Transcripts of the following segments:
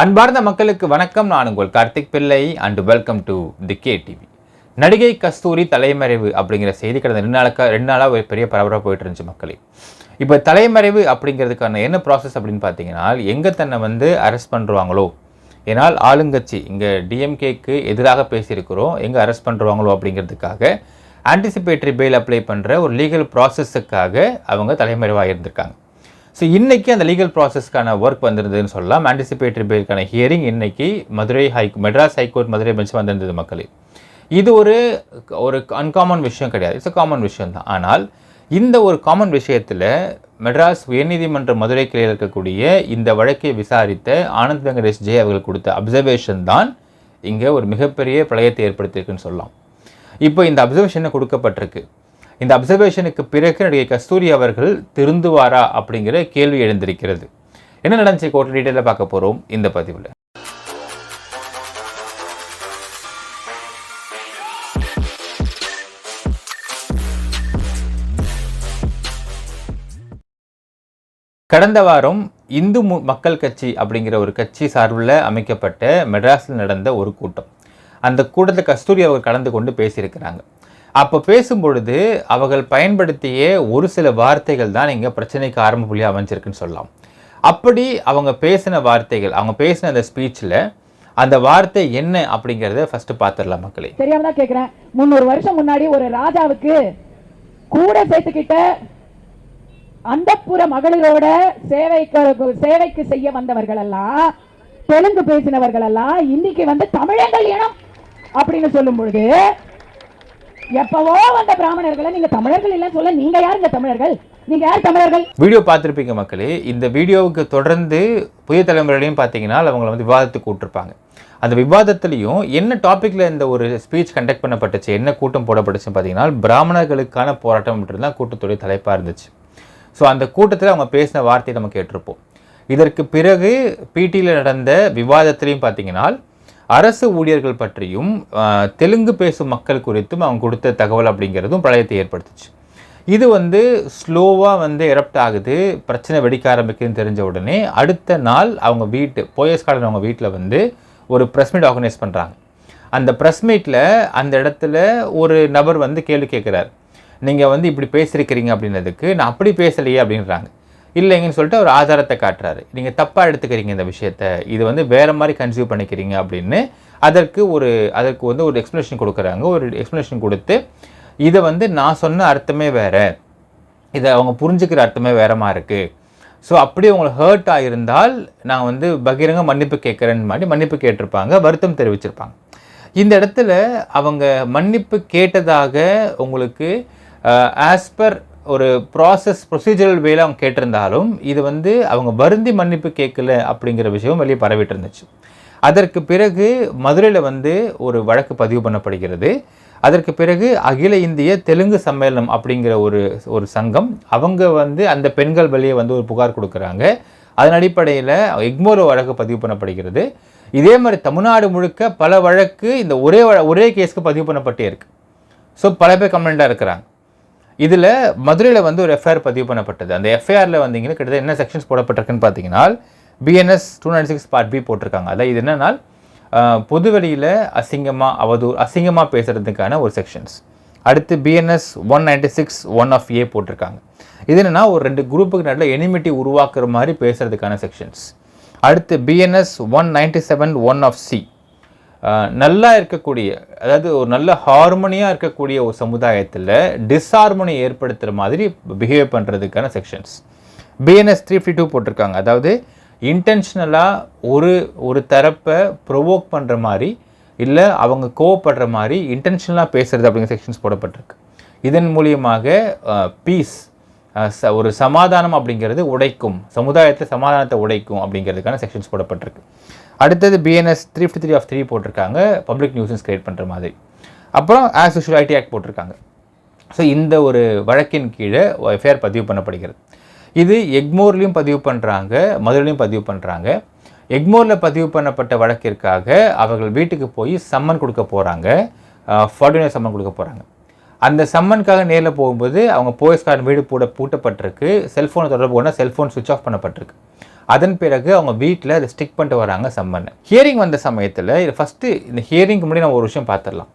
அன்பார்ந்த மக்களுக்கு வணக்கம். நான் உங்கள் Karthik Pillai and welcome to the K TV நடிகை கஸ்தூரி தலைமறைவு அப்படிங்கிற செய்தி கடந்த ரெண்டு நாளுக்கா ரெண்டு நாளாக ஒரு பெரிய பரபரப்பாக போயிட்டு இருந்துச்சு மக்களே. இப்போ தலைமறைவு அப்படிங்கிறதுக்கான என்ன ப்ராசஸ் அப்படின்னு பார்த்தீங்கன்னா எங்கே தன்னை வந்து அரெஸ்ட் பண்ணுறாங்களோ ஏன்னால் ஆளுங்கட்சி இங்கே டிஎம்கேக்கு எதிராக பேசியிருக்கிறோம் எங்கே அரெஸ்ட் பண்ணுறாங்களோ அப்படிங்கிறதுக்காக ஆன்டிசிபேட்டரி பெயில் அப்ளை பண்ணுற ஒரு லீகல் ப்ராசஸுக்காக அவங்க தலைமறைவாக இருந்திருக்காங்க. ஸோ இன்றைக்கி அந்த லீகல் ப்ராசஸ்க்கான ஒர்க் வந்திருந்ததுன்னு சொல்லலாம். ஆன்டிசிபேட்டரி பெயிலுக்கான ஹியரிங் இன்றைக்கி Madurai high Madras high court Madurai bench வந்திருந்தது மக்களே. இது ஒரு ஒரு அன்காமன் விஷயம் கிடையாது. இட்ஸ் காமன் விஷயம் தான். ஆனால் இந்த ஒரு காமன் விஷயத்தில் மெட்ராஸ் உயர்நீதிமன்ற மதுரை கிளையில் இருக்கக்கூடிய இந்த வழக்கை விசாரித்த ஆனந்த் வெங்கடேஷ் ஜெய் அவர்கள் கொடுத்த அப்சர்வேஷன் தான் இங்கே ஒரு மிகப்பெரிய பிரளயத்தை ஏற்படுத்தியிருக்குன்னு சொல்லலாம். இப்போ இந்த அப்சர்வேஷனை கொடுக்கப்பட்டிருக்கு. இந்த அப்சர்வேஷனுக்கு பிறகு நடிகை கஸ்தூரி அவர்கள் திருந்துவாரா அப்படிங்கிற கேள்வி எழுந்திருக்கிறது. என்ன நடந்துச்சு? கோர்ட் டீட்டெயிலாக பார்க்க போகிறோம் இந்த பதிவில். கடந்த வாரம் இந்து மக்கள் கட்சி அப்படிங்கிற ஒரு கட்சி சார்பில் அமைக்கப்பட்ட மெட்ராஸில் நடந்த ஒரு கூட்டம். அந்த கூட்டத்தில் கஸ்தூரி அவர் கலந்து கொண்டு பேசியிருக்கிறாங்க. அப்போ பேசும்பொழுது அவர்கள் பயன்படுத்திய ஒரு சில வார்த்தைகள் தான் இங்கே பிரச்சனைக்கு ஆரம்ப புள்ளியாக அமைஞ்சிருக்குன்னு சொல்லலாம். அப்படி அவங்க பேசின வார்த்தைகள் அவங்க பேசின அந்த ஸ்பீச்சில் அந்த வார்த்தை என்ன அப்படிங்கிறத ஃபஸ்ட்டு பார்த்துடலாம் மக்களே. தெரியாம தான் கேட்குறேன் முன்னூறு வருஷம் முன்னாடி ஒரு ராஜாவுக்கு கூட சேர்த்துக்கிட்ட அந்தப்புற மகளிரோட சேவைக்கு சேவைக்கு செய்ய வந்தவர்கள் எல்லாம் தெலுங்கு பேசினவர்கள் எல்லாம் இன்னைக்கு வந்து தமிழங்கள் இனம் அப்படின்னு சொல்லும் பொழுது எப்பவோ வந்த பிராமணர்களை நீங்க தமிழர்கள் இல்லைன்னு சொல்ல நீங்க யாருங்க தமிழர்கள்? நீங்க யார் தமிழர்கள்? வீடியோ பார்த்துருப்பீங்க மக்களே இந்த வீடியோவுக்கு தொடர்ந்து புதிய தலைமுறையிலையும் பார்த்தீங்கன்னா அவங்கள வந்து விவாதத்துக்கு கூட்டிருப்பாங்க. அந்த விவாதத்துலேயும் என்ன டாப்பிக்கில் இந்த ஒரு ஸ்பீச் கண்டக்ட் பண்ணப்பட்டுச்சு என்ன கூட்டம் போடப்பட்டுச்சுன்னு பார்த்தீங்கன்னா பிராமணர்களுக்கான போராட்டம் தான் கூட்டத்துடைய தலைப்பாக இருந்துச்சு. ஸோ அந்த கூட்டத்தில் அவங்க பேசின வார்த்தையை நம்ம கேட்டிருப்போம். இதற்கு பிறகு பிடியில் நடந்த விவாதத்திலையும் பார்த்தீங்கன்னா அரசு ஊழியர்கள் பற்றியும் தெலுங்கு பேசும் மக்கள் குறித்தும் அவங்க கொடுத்த தகவல் அப்படிங்கிறதும் பிரளயத்தை ஏற்படுத்துச்சு. இது வந்து ஸ்லோவாக வந்து எரப்ட் ஆகுது பிரச்சனை வெடிக்க ஆரம்பிக்குதுன்னு தெரிஞ்ச உடனே அடுத்த நாள் அவங்க வீட்டு போயஸ் கார்டன் அவங்க வீட்டில் வந்து ஒரு ப்ரெஸ் மீட் ஆர்கனைஸ் பண்ணுறாங்க அந்த ப்ரெஸ் மீட்டில் அந்த இடத்துல ஒரு நபர் வந்து கேள்வி கேட்குறாரு நீங்கள் வந்து இப்படி பேசியிருக்கிறீங்க அப்படின்னதுக்கு நான் அப்படி பேசலையே அப்படின்றாங்க. இல்லைங்கன்னு சொல்லிட்டு ஒரு ஆதாரத்தை காட்டுறாரு. நீங்கள் தப்பாக எடுத்துக்கிறீங்க இந்த விஷயத்த. இது வந்து வேறு மாதிரி கன்சியூவ் பண்ணிக்கிறீங்க அப்படின்னு அதற்கு ஒரு அதற்கு வந்து ஒரு எக்ஸ்ப்ளனேஷன் கொடுக்குறாங்க. ஒரு எக்ஸ்ப்ளனேஷன் கொடுத்து இதை வந்து நான் சொன்ன அர்த்தமே வேறு. இதை அவங்க புரிஞ்சுக்கிற அர்த்தமே வேறமாக இருக்குது ஸோ அப்படி உங்களுக்கு ஹர்ட் ஆகியிருந்தால் நான் வந்து பகிரங்க மன்னிப்பு கேட்குறேன்னு மாதிரி மன்னிப்பு கேட்டிருப்பாங்க வருத்தம் தெரிவிச்சிருப்பாங்க. இந்த இடத்துல அவங்க மன்னிப்பு கேட்டதாக உங்களுக்கு ஆஸ் பர் ஒரு ப்ராசஸ் ப்ரொசீஜரல் வேல அவங்க கேட்டிருந்தாலும் இது வந்து அவங்க வருந்தி மன்னிப்பு கேட்கல அப்படிங்கிற விஷயம் வெளியே பரவிட்டு இருந்துச்சு அதற்கு பிறகு மதுரையில் வந்து ஒரு வழக்கு பதிவு பண்ணப்படுகிறது. அதற்கு பிறகு அகில இந்திய தெலுங்கு சம்மேளனம் அப்படிங்கிற ஒரு ஒரு சங்கம் அவங்க வந்து அந்த பெண்கள் வெளியே வந்து ஒரு புகார் கொடுக்குறாங்க. அதன் அடிப்படையில் எக்மோர் வழக்கு பதிவு பண்ணப்படுகிறது. இதே மாதிரி தமிழ்நாடு முழுக்க பல வழக்கு இந்த ஒரே வழ- ஒரே கேஸ்க்கு பதிவு பண்ணப்பட்டே இருக்குது ஸோ பல பேர் கம்ப்ளைண்ட்டாக இருக்கிறாங்க. இதில் மதுரையில் வந்து ஒரு எஃப்ஐஆர் பதிவு பண்ணப்பட்டது. அந்த எஃப்ஐஆரில் வந்தீங்கன்னா கிட்டத்தட்ட என்ன செக்ஷன்ஸ் போடப்பட்டிருக்குன்னு பார்த்தீங்கன்னா BNS two nine six part B போட்டிருக்காங்க. அதான் இது என்னன்னா பொதுவெளியில் அசிங்கமாக அவதூறு அசிங்கமாக பேசுகிறதுக்கான ஒரு செக்ஷன்ஸ் அடுத்து BNS one ninety six one of A போட்டிருக்காங்க. இது என்னென்னா ஒரு ரெண்டு குரூப்புக்கு நடுவில் எனிமிட்டி உருவாக்குற மாதிரி பேசுகிறதுக்கான செக்ஷன்ஸ் அடுத்து BNS one ninety seven one of C நல்லா இருக்கக்கூடிய அதாவது ஒரு நல்ல ஹார்மோனியாக இருக்கக்கூடிய ஒரு சமுதாயத்தில் டிஸ்ஹார்மோனி ஏற்படுத்துகிற மாதிரி பிஹேவ் பண்ணுறதுக்கான sections BNS three fifty two போட்டிருக்காங்க. அதாவது இன்டென்ஷனலாக ஒரு ஒரு தரப்பை ப்ரொவோக் பண்ணுற மாதிரி இல்லை அவங்க கோவப்படுற மாதிரி இன்டென்ஷனலாக பேசுறது அப்படிங்கிற செக்ஷன்ஸ் போடப்பட்டிருக்கு. இதன் மூலியமாக பீஸ் ஒரு சமாதானம் அப்படிங்கிறது உடைக்கும் சமுதாயத்தில் சமாதானத்தை உடைக்கும் அப்படிங்கிறதுக்கான செக்ஷன்ஸ் போடப்பட்டிருக்கு. அடுத்தது BNS three fifty three of three போட்டிருக்காங்க. பப்ளிக் நியூசன்ஸ் கிரியேட் பண்ணுற மாதிரி. அப்புறம் ஆஸ் யூஷுவல் ஐடி ஆக்ட் போட்டிருக்காங்க. ஸோ இந்த ஒரு வழக்கின் கீழே எஃப்ஐஆர் பதிவு பண்ணப்படுகிறது. இது எக்மோர்லேயும் பதிவு பண்ணுறாங்க மதுரையிலையும் பதிவு பண்ணுறாங்க எக்மோரில் பதிவு பண்ணப்பட்ட வழக்கிற்காக அவர்கள் வீட்டுக்கு போய் சம்மன் கொடுக்க போகிறாங்க ஃபார்டினர் சம்மன் கொடுக்க போகிறாங்க அந்த சம்மனுக்காக நேரில் போகும்போது அவங்க போலீஸ்காரன் வீடு பூட பூட்டப்பட்டிருக்கு. செல்ஃபோனை தொடர்பு கொண்டால் செல்ஃபோன் சுவிட்ச் ஆஃப் பண்ணப்பட்டிருக்கு. அதன் பிறகு அவங்க வீட்டில் அதை ஸ்டிக் பண்ணிட்டு வராங்க சம்மன் ஹியரிங் வந்த சமயத்தில் ஃபஸ்ட்டு இந்த ஹியரிங்க்கு முன்னாடி நம்ம ஒரு விஷயம் பார்த்துடலாம்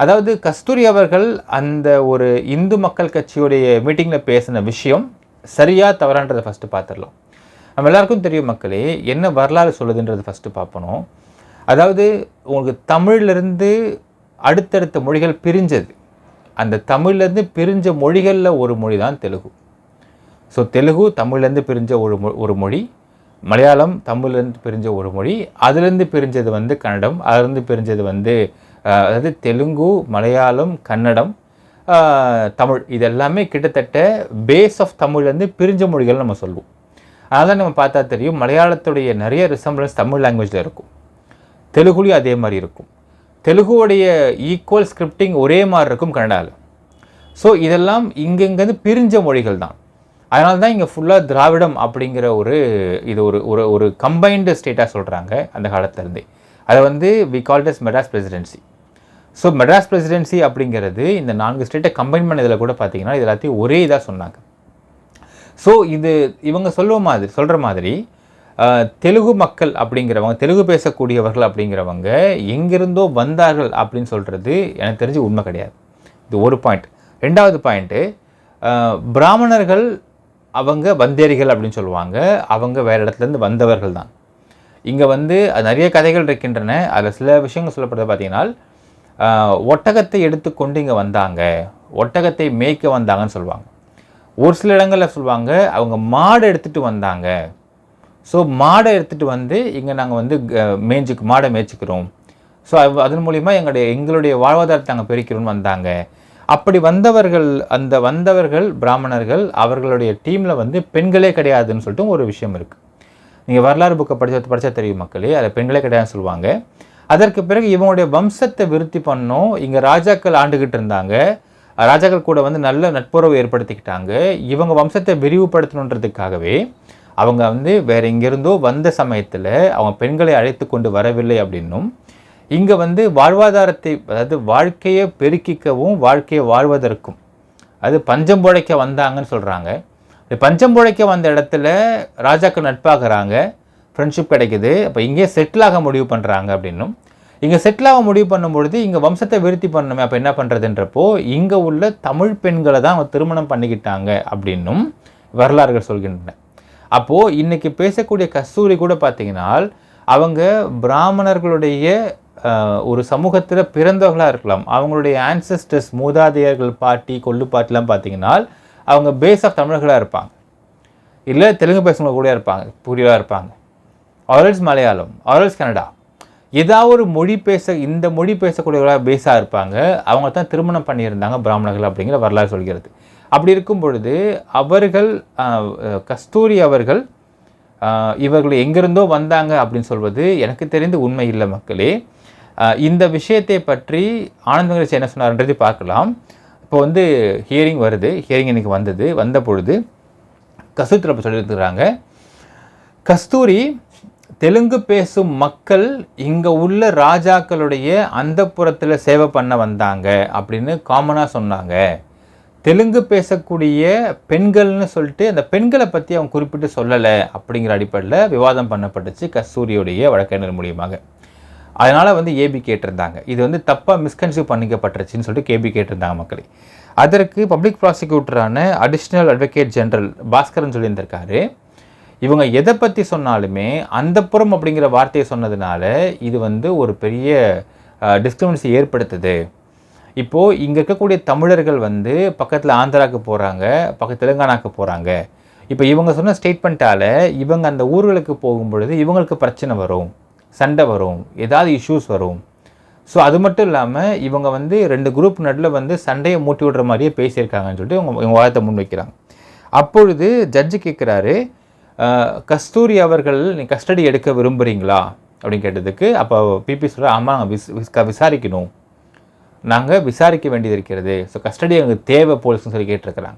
அதாவது கஸ்தூரி அவர்கள் அந்த ஒரு இந்து மக்கள் கட்சியுடைய மீட்டிங்கில் பேசின விஷயம் சரியாக தவறான்றதை ஃபஸ்ட்டு பார்த்துடலாம் நம்ம எல்லாருக்கும் தெரியும் மக்களே என்ன வரலாறு சொல்லுதுன்றது ஃபஸ்ட்டு பார்ப்பணும் அதாவது உங்களுக்கு தமிழ்லேருந்து அடுத்தடுத்த மொழிகள் பிரிஞ்சது. அந்த தமிழ்லேருந்து பிரிஞ்ச மொழிகளில் ஒரு மொழி தான் தெலுங்கு. ஸோ தெலுங்கு தமிழ்லேருந்து பிரிஞ்ச ஒரு மொ ஒரு மொழி. மலையாளம் தமிழ்லேருந்து பிரிஞ்ச ஒரு மொழி அதுலேருந்து பிரிஞ்சது வந்து கன்னடம் அதுலேருந்து பிரிஞ்சது வந்து அதாவது தெலுங்கு மலையாளம் கன்னடம் தமிழ். இது எல்லாமே கிட்டத்தட்ட பேஸ் ஆஃப் தமிழ்லேருந்து பிரிஞ்ச மொழிகள் நம்ம சொல்லுவோம் அதனால் நம்ம பார்த்தா தெரியும் மலையாளத்துடைய நிறைய ரிசம்பிளன்ஸ் தமிழ் லாங்குவேஜில் இருக்கும். தெலுங்குலேயும் அதே மாதிரி இருக்கும். தெலுங்குவோடைய ஈக்குவல் ஸ்கிரிப்டிங் ஒரே மாதிரி இருக்கும் கன்னடாவில் ஸோ இதெல்லாம் இங்கெங்கேருந்து பிரிஞ்ச மொழிகள் தான். அதனால தான் இங்கே ஃபுல்லாக திராவிடம் அப்படிங்கிற ஒரு இது ஒரு ஒரு ஒரு கம்பைன்டு ஸ்டேட்டாக சொல்கிறாங்க அந்த காலத்துலேருந்தே அதை வந்து we called as Madras presidency so Madras presidency அப்படிங்கிறது இந்த நான்கு ஸ்டேட்டை கம்பைன் பண்ணதில் கூட பார்த்தீங்கன்னா இது எல்லாத்தையும் ஒரே இதாக சொன்னாங்க. ஸோ இது இவங்க சொல்லுவ மாதிரி சொல்கிற மாதிரி தெலுங்கு மக்கள் அப்படிங்கிறவங்க தெலுங்கு பேசக்கூடியவர்கள் அப்படிங்கிறவங்க எங்கிருந்தோ வந்தார்கள் அப்படின்னு சொல்கிறது எனக்கு தெரிஞ்சு உண்மை கிடையாது. இது ஒரு பாயிண்ட் ரெண்டாவது பாயிண்ட்டு பிராமணர்கள் அவங்க வந்தேரிகள் அப்படின்னு சொல்லுவாங்க. அவங்க வேறு இடத்துலேருந்து வந்தவர்கள் தான். இங்கே வந்து அது நிறைய கதைகள் இருக்கின்றன. அதில் சில விஷயங்கள் சொல்லப்படுறது பார்த்தீங்கன்னா ஒட்டகத்தை எடுத்துக்கொண்டு இங்கே வந்தாங்க. ஒட்டகத்தை மேய்க்க வந்தாங்கன்னு சொல்லுவாங்க. ஒரு சில இடங்களில் சொல்லுவாங்க அவங்க மாடை எடுத்துகிட்டு வந்தாங்க. ஸோ மாடை எடுத்துகிட்டு வந்து இங்கே நாங்கள் வந்து மேய்ஞ்சுக்கு மாடை மேய்ச்சிக்கிறோம். ஸோ அதன் மூலிமா எங்களுடைய எங்களுடைய வாழ்வாதாரத்தை நாங்கள் பெருக்கிறோம்னு வந்தாங்க. அப்படி வந்தவர்கள் அந்த வந்தவர்கள் பிராமணர்கள் அவர்களுடைய டீமில் வந்து பெண்களே கிடையாதுன்னு சொல்லிட்டு ஒரு விஷயம் இருக்குது நீங்கள் வரலாறு புக்கை படிச்ச படித்தா தெரியும் மக்களே அதில் பெண்களே கிடையாதுன்னு சொல்லுவாங்க. அதற்கு பிறகு இவங்களுடைய வம்சத்தை விருத்தி பண்ணோம் இங்கே ராஜாக்கள் ஆண்டுகிட்டு இருந்தாங்க. ராஜாக்கள் கூட வந்து நல்ல நட்புறவு ஏற்படுத்திக்கிட்டாங்க. இவங்க வம்சத்தை விரிவுபடுத்தணுன்றதுக்காகவே அவங்க வந்து வேறு எங்கேருந்தோ வந்த சமயத்தில் அவங்க பெண்களை அழைத்து கொண்டு வரவில்லை அப்படின்னும் இங்கே வந்து வாழ்வாதாரத்தை அதாவது வாழ்க்கையை பெருக்கிக்கவும் வாழ்க்கையை வாழ்வதற்கும். அது பஞ்சம் புழைக்க வந்தாங்கன்னு சொல்கிறாங்க பஞ்சம் புழைக்க வந்த இடத்துல ராஜாக்கள் நட்பாகிறாங்க. ஃப்ரெண்ட்ஷிப் கிடைக்குது. அப்போ இங்கே செட்டில் ஆக முடிவு பண்ணுறாங்க அப்படின்னும். இங்கே செட்டில் ஆக முடிவு பண்ணும்பொழுது இங்கே வம்சத்தை விருத்தி பண்ணணுமே அப்போ என்ன பண்ணுறதுன்றப்போ இங்கே உள்ள தமிழ் பெண்களை தான் அவங்க திருமணம் பண்ணிக்கிட்டாங்க அப்படின்னும் வரலாறுகள் சொல்கின்றன. அப்போது இன்றைக்கி பேசக்கூடிய கஸ்தூரி கூட பார்த்தீங்கன்னா அவங்க பிராமணர்களுடைய ஒரு சமூகத்தில் பிறந்தவர்களாக இருக்கலாம். அவங்களுடைய ஆன்சஸ்டர்ஸ் மூதாதையர்கள் பாட்டி கொள்ளு பாட்டிலாம் பார்த்தீங்கன்னா அவங்க பேஸ் ஆஃப் தமிழர்களாக இருப்பாங்க. இல்லை தெலுங்கு பேசுகிறவங்க கூட இருப்பாங்க புரியலாக இருப்பாங்க. ஆரல்ஸ் மலையாளம் ஆரல்ஸ் கன்னடா ஏதாவது ஒரு மொழி பேச இந்த மொழி பேசக்கூடியவர்களாக பேஸாக இருப்பாங்க. அவங்க தான் திருமணம் பண்ணியிருந்தாங்க பிராமணர்கள் அப்படிங்கிற வரலாறு சொல்கிறது. அப்படி இருக்கும் பொழுது அவர்கள் கஸ்தூரி அவர்கள் இவர்கள் எங்கிருந்தோ வந்தாங்க அப்படின்னு சொல்வது எனக்கு தெரிந்து உண்மை இல்லை மக்களே. இந்த விஷயத்தை பற்றி ஆனந்த என்ன சொன்னார்ன்றது பார்க்கலாம். இப்போ வந்து ஹியரிங் வருது. ஹியரிங் இன்னைக்கு வந்தது. வந்த பொழுது கஸ்தூரி தரப்பு சொல்லியிருக்கிறாங்க கஸ்தூரி தெலுங்கு பேசும் மக்கள் இங்கே உள்ள ராஜாக்களுடைய அந்தப்புறத்தில் சேவை பண்ண வந்தாங்க அப்படின்னு காமனாக சொன்னாங்க. தெலுங்கு பேசக்கூடிய பெண்கள்னு சொல்லிட்டு அந்த பெண்களை பற்றி அவங்க குறிப்பிட்டு சொல்லலை அப்படிங்கிற அடிப்படையில் விவாதம் பண்ணப்பட்டுச்சு கஸ்தூரியுடைய வழக்கறிஞர் மூலியமாக. அதனால் வந்து ஏபி கேட்டிருந்தாங்க. இது வந்து தப்பாக மிஸ்கன்சீவ் பண்ணிக்கப்பட்டுருச்சுன்னு சொல்லிட்டு கேபி கேட்டிருந்தாங்க மக்களே. அதற்கு பப்ளிக் ப்ராசிக்யூட்டரான அடிஷ்னல் அட்வொகேட் ஜெனரல் பாஸ்கரன் சொல்லியிருந்திருக்காரு. இவங்க எதை பற்றி சொன்னாலுமே அந்தப்புறம் அப்படிங்கிற வார்த்தையை சொன்னதுனால இது வந்து ஒரு பெரிய டிஸ்கிரிமினேஷன் ஏற்படுத்துது. இப்போது இங்கே இருக்கக்கூடிய தமிழர்கள் வந்து பக்கத்தில் ஆந்திராவுக்கு போகிறாங்க பக்கத்து தெலுங்கானாக்கு போகிறாங்க இப்போ இவங்க சொன்ன ஸ்டேட்மெண்ட்டால் இவங்க அந்த ஊர்களுக்கு போகும் பொழுது இவங்களுக்கு பிரச்சனை வரும் சண்டை வரும் ஏதாவது இஷ்யூஸ் வரும். ஸோ அது மட்டும் இல்லாமல் இவங்க வந்து ரெண்டு குரூப் நடுவில் வந்து சண்டையை மூட்டி விடுற மாதிரியே பேசியிருக்காங்கன்னு சொல்லிட்டு இவங்க இவங்க வாதத்தை முன்வைக்கிறாங்க. அப்பொழுது ஜட்ஜு கேட்குறாரு கஸ்தூரி அவர்கள் நீ கஸ்டடி எடுக்க விரும்புகிறீங்களா அப்படின்னு கேட்டதுக்கு அப்போ பிபி சொல்கிற ஆமாம் நாங்கள் விஸ் விஸ்- விசாரிக்கணும். நாங்கள் விசாரிக்க வேண்டியது இருக்கிறது ஸோ கஸ்டடி எங்களுக்கு தேவை போலீஸ்னு சொல்லி கேட்டிருக்கிறாங்க.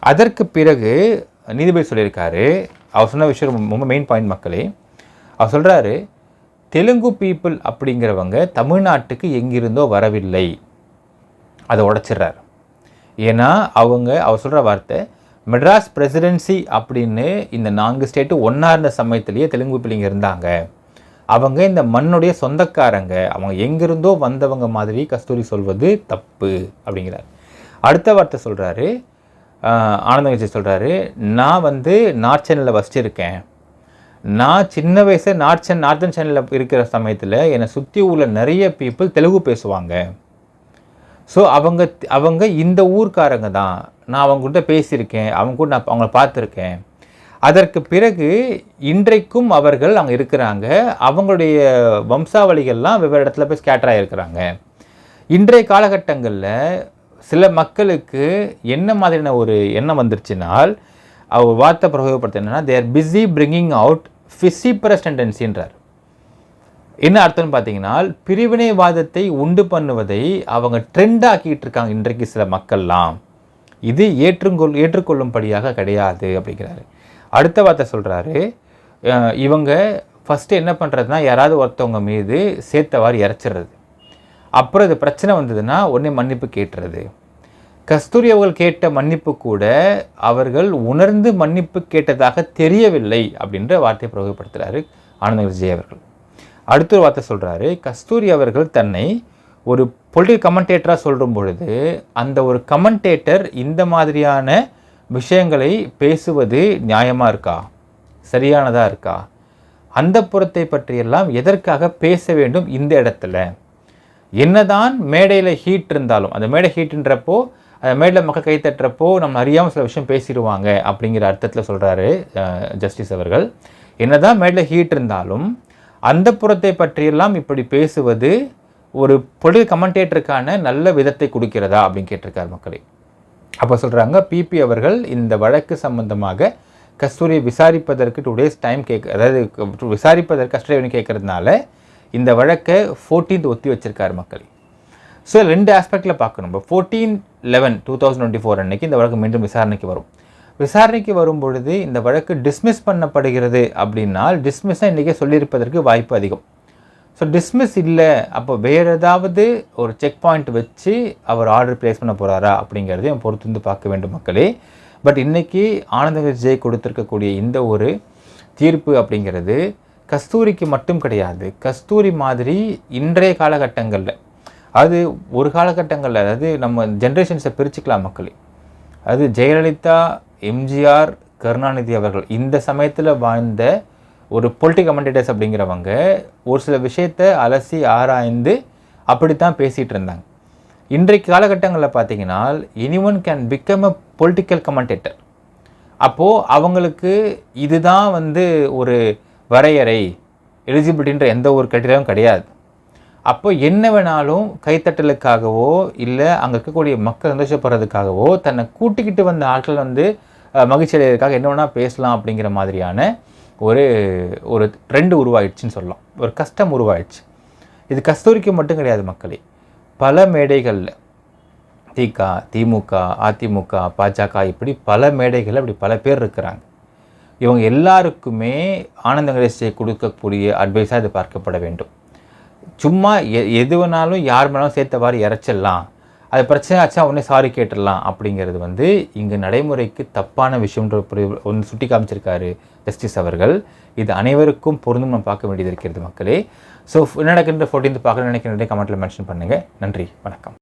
அதற்கு பிறகு நீதிபதி சொல்லியிருக்காரு. அவர் சொன்ன விஷயம் ரொம்ப- மெயின் பாயிண்ட் மக்களே. அவர் சொல்கிறாரு தெலுங்கு பீப்புள் அப்படிங்கிறவங்க தமிழ்நாட்டுக்கு எங்கிருந்தோ வரவில்லை. அதை உடைச்சிடுறாரு. ஏன்னா அவங்க அவர் சொல்கிற வார்த்தை மெட்ராஸ் பிரசிடென்சி அப்படின்னு இந்த நான்கு ஸ்டேட்டு ஒன்றா இருந்த சமயத்திலேயே தெலுங்கு பிள்ளைங்க இருந்தாங்க. அவங்க இந்த மண்ணுடைய சொந்தக்காரங்க அவங்க எங்கிருந்தோ வந்தவங்க மாதிரி கஸ்தூரி சொல்வது தப்பு அப்படிங்கிறார். அடுத்த வார்த்தை சொல்கிறாரு ஆனந்த விஜய் சொல்கிறாரு நான் வந்து நார்த் சென்னையில் வசிச்சிருக்கேன். நான் சின்ன வயசு நார்த் சென் நார்த்தன் சென்னையில் இருக்கிற சமயத்தில் என்னை சுற்றி உள்ள நிறைய பீப்புள் தெலுங்கு பேசுவாங்க. ஸோ அவங்க அவங்க இந்த ஊர்க்காரங்க தான். நான் அவங்ககிட்ட பேசியிருக்கேன் அவங்க கூட நான் அவங்கள பார்த்துருக்கேன். அதற்கு பிறகு இன்றைக்கும் அவர்கள் அங்கே இருக்கிறாங்க. அவங்களுடைய வம்சாவளிகள்லாம் வெவ்வேறு இடத்துல போய் ஸ்கேட்டர் ஆகிருக்கிறாங்க இன்றைய காலகட்டங்களில் சில மக்களுக்கு என்ன மாதிரியான ஒரு எண்ணம் வந்துருச்சுனால் அவர் வார்த்தை பிரயோகப்படுத்த என்னென்னா they're busy bringing out fissiparous டெண்டன்சின்றார் என்ன அர்த்தம்னு பார்த்தீங்கன்னா பிரிவினைவாதத்தை உண்டு பண்ணுவதை அவங்க ட்ரெண்ட் ஆக்கிட்டு இருக்காங்க இன்றைக்கு சில மக்கள்லாம். இது ஏற்றுக்கொள் ஏற்றுக்கொள்ளும்படியாக கிடையாது அப்படிங்கிறாரு. அடுத்த வார்த்தை சொல்கிறாரு இவங்க ஃபஸ்ட்டு என்ன பண்ணுறதுனா யாராவது ஒருத்தவங்க மீது சேர்த்தவாறு இறச்சிடுறது. அப்புறம் இது பிரச்சனை வந்ததுன்னா உடனே மன்னிப்பு கேட்டுறது. கஸ்தூரி அவர்கள் கேட்ட மன்னிப்பு கூட அவர்கள் உணர்ந்து மன்னிப்பு கேட்டதாக தெரியவில்லை அப்படின்ற வார்த்தையை பிரயோகப்படுத்துகிறாரு ஆனந்த விஜய் அவர்கள். அடுத்த ஒரு வார்த்தை சொல்கிறாரு கஸ்தூரி அவர்கள் தன்னை ஒரு பொலிட்டிக்கல் கமெண்டேட்டராக சொல்லும் பொழுது அந்த ஒரு கமெண்டேட்டர் இந்த மாதிரியான விஷயங்களை பேசுவது நியாயமாக இருக்கா? சரியானதாக இருக்கா? அந்த புறத்தை பற்றியெல்லாம் எதற்காக பேச வேண்டும் இந்த இடத்துல? என்னதான் மேடையில் ஹீட் இருந்தாலும் அந்த மேடை ஹீட்ன்றப்போ அந்த மேடையில் மக்கள் கை தட்டுறப்போ நம்ம அறியாமல் சில விஷயம் பேசிடுவாங்க அப்படிங்கிற அர்த்தத்தில் சொல்கிறாரு ஜஸ்டிஸ் அவர்கள். என்னதான் மேடையில் ஹீட் இருந்தாலும் அந்த புறத்தை பற்றியெல்லாம் இப்படி பேசுவது ஒரு பொலிட்டிக்கல் கமெண்டேட்டருக்கான நல்ல விதத்தை கொடுக்கிறதா அப்படின்னு கேட்டிருக்கார் மக்களை. அப்போ சொல்கிறாங்க பிபி அவர்கள் இந்த வழக்கு சம்பந்தமாக கஸ்தூரியை விசாரிப்பதற்கு டூ டேஸ் டைம் கேட்க அதாவது விசாரிப்பதற்கு கஸ்டடி கேட்கறதுனால இந்த வழக்கை ஃபோர்டீன்த் ஒத்தி வச்சிருக்காரு மக்கள். ஸோ ரெண்டு ஆஸ்பெக்டில் பார்க்கணும். இப்போ fourteen eleven two thousand twenty four அன்னைக்கு இந்த வழக்கு மீண்டும் விசாரணைக்கு வரும். விசாரணைக்கு வரும் பொழுது இந்த வழக்கு டிஸ்மிஸ் பண்ணப்படுகிறது அப்படின்னா டிஸ்மிஸ்ஸாக இன்றைக்கே சொல்லியிருப்பதற்கு வாய்ப்பு அதிகம். ஸோ டிஸ்மிஸ் இல்லை அப்போ வேறு ஏதாவது ஒரு செக் பாயிண்ட் வச்சு அவர் ஆர்டர் ப்ளேஸ் பண்ண போகிறாரா அப்படிங்கிறதையும் பொறுத்து வந்து பார்க்க வேண்டும் மக்களே. பட் இன்றைக்கி ஆனந்த விஜய் கொடுத்துருக்கக்கூடிய இந்த ஒரு தீர்ப்பு அப்படிங்கிறது கஸ்தூரிக்கு மட்டும் கிடையாது. கஸ்தூரி மாதிரி இன்றைய காலகட்டங்களில் அது ஒரு காலகட்டங்களில் அதாவது நம்ம ஜென்ரேஷன்ஸை பிரிச்சுக்கலாம் மக்களே. அது ஜெயலலிதா எம்ஜிஆர் கருணாநிதி அவர்கள் இந்த சமயத்தில் வாழ்ந்த ஒரு பொலிட்டிக் கமெண்டேட்டர்ஸ் அப்படிங்கிறவங்க ஒரு சில விஷயத்தை அலசி ஆராய்ந்து அப்படித்தான் பேசிகிட்டு இருந்தாங்க. இன்றைக்கு காலகட்டங்களில் பார்த்தீங்கன்னா anyone can become a political commentator அப்போது அவங்களுக்கு இதுதான் வந்து ஒரு வரையறை. எலிஜிபிலிட்டின்ற எந்த ஒரு கட்டிடம் கிடையாது. அப்போ என்ன வேணாலும் கைத்தட்டலுக்காகவோ இல்லை அங்கே இருக்கக்கூடிய மக்கள் சந்தோஷப்படுறதுக்காகவோ தன்னை கூட்டிக்கிட்டு வந்த ஆட்கள் வந்து மகிழ்ச்சி அடைகிறதுக்காக என்ன வேணால் பேசலாம் அப்படிங்கிற மாதிரியான ஒரு ஒரு ட்ரெண்ட் உருவாயிடுச்சுன்னு சொல்லலாம். ஒரு கஷ்டம் உருவாயிடுச்சு. இது கஸ்தூரிக்கு மட்டும் கிடையாது மக்களே. பல மேடைகளில் திக திமுக அதிமுக பாஜக இப்படி பல மேடைகளில் அப்படி பல பேர் இருக்கிறாங்க. இவங்க எல்லாருக்குமே ஆனந்த கணேசை கொடுக்கக்கூடிய அட்வைஸாக இது பார்க்கப்பட வேண்டும். சும்மா எ எது வேணாலும் யார் வேணாலும் சேர்த்தவாறு இறைச்சிடலாம். அது பிரச்சனை ஆச்சா உடனே சாரி கேட்டுடலாம் அப்படிங்கிறது வந்து இங்கு நடைமுறைக்கு தப்பான விஷயம்ன்ற ஒன்று சுட்டி காமிச்சிருக்காரு ஜஸ்டிஸ் அவர்கள். இது அனைவருக்கும் பொருந்தும் நம்ம பார்க்க வேண்டியது இருக்கிறது மக்களே. ஸோ என்ன நடக்கின்ற ஃபோர்டீன்த் பார்க்க நினைக்கிற கமெண்ட்டில் மென்ஷன் பண்ணுங்கள் நன்றி வணக்கம்.